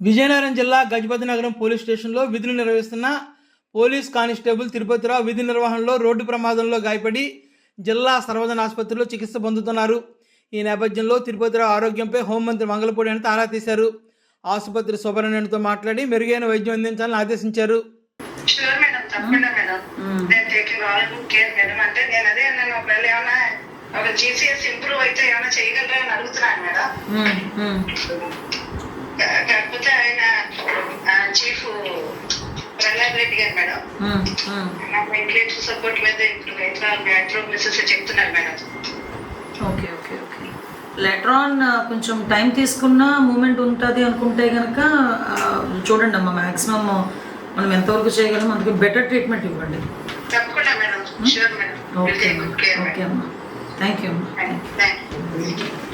విజయనగరం జిల్లా గజపతి నగరం పోలీస్ స్టేషన్లో విధులు నిర్వహిస్తున్న పోలీస్ కానిస్టేబుల్ తిరుపతిరావు విధి నిర్వహణలో రోడ్డు ప్రమాదంలో గాయపడి జిల్లా సర్వజన ఆసుపత్రిలో చికిత్స పొందుతున్నారు. ఈ నేపథ్యంలో తిరుపతిరావు ఆరోగ్యంపై హోంమంత్రి మంగళపూడి అని తారా తీశారు. ఆసుపత్రి సూపరింటెండెంట్తో మాట్లాడి మెరుగైన వైద్యం అందించాలని ఆదేశించారు. షూర్ మేడం తప్పకుండా మేడం నేను టేకింగ్ ఆల్ కేర్ మేడం అంటే నేను అదే నేను ఒకవేళ ఏమైనా ఒక జీసీఎస్ ఇంప్రూవ్ అయితే ఏమైనా చేయగలరా అని అడుగుతున్నాను మేడం ప్రహ్లాద్ రెడ్డి గారు మేడం నాకు వెంటిలేటర్ సపోర్ట్ మీద ఇప్పుడు ఎట్లా మ్యాట్రోగ్లిసిస్ చెప్తున్నారు madam. Okay okay okay. Letter on కొంచెం టైం తీసుకున్న మూమెంట్ ఉంటుంది అనుకుంటే కనుక చూడండి అమ్మా మ్యాక్సిమం మనం ఎంతవరకు చేయగలం అందుకే బెటర్ ట్రీట్మెంట్ ఇవ్వండి. తప్పకుండా మేడం. ఓకే ఓకే అమ్మా. థ్యాంక్ యూ అమ్మా. Thank you